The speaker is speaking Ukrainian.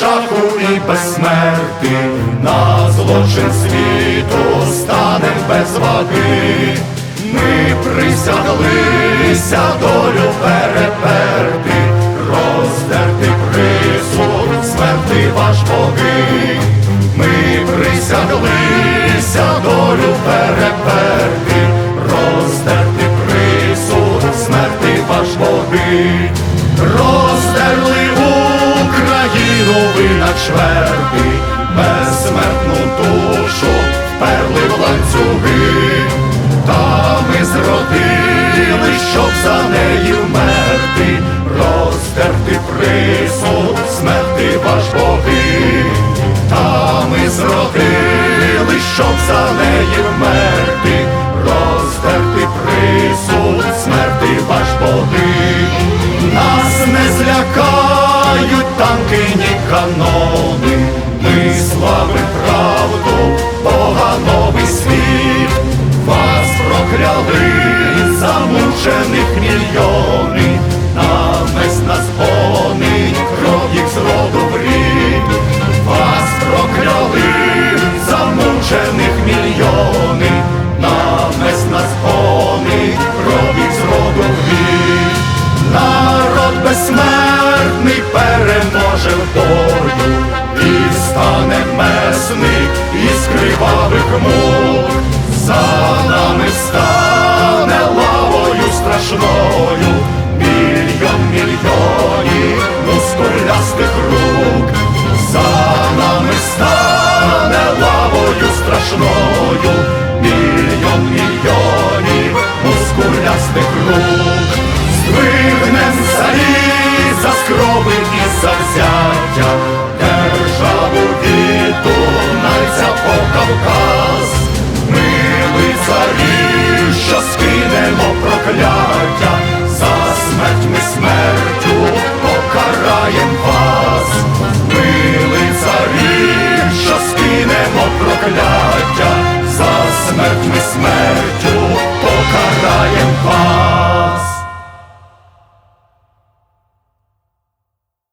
жаху і безсмерти, на злочин світу станем без ваги. Ми присяглися долю переперти, роздерти присуд, смерти ваш боги. Ми присяглися долю переперти, роздерти присуд, смерти ваш боги. Роздерли на чверти, безсмертну душу вперли в ланцюги. Та ми зродили, щоб за неї вмерти, роздерти присуд, смерти ваш боги. Та ми зродили, щоб за неї вмерти, роздерти присуд, смерти ваш боги. Нас не злякають танки, канони, ми славим правду, Бога новий світ, вас прокляли замучених мільйони, намест нас гонить, кров їх з в рід, вас прокляли замучених мільйони, намест нас гонить, кров їх з в рід. Народ безсмертний мук, за нами стане лавою страшною, мільйон мільйонів мускулястих рук, за нами стане лавою страшною, мільйон мільйонів мускулястих рук.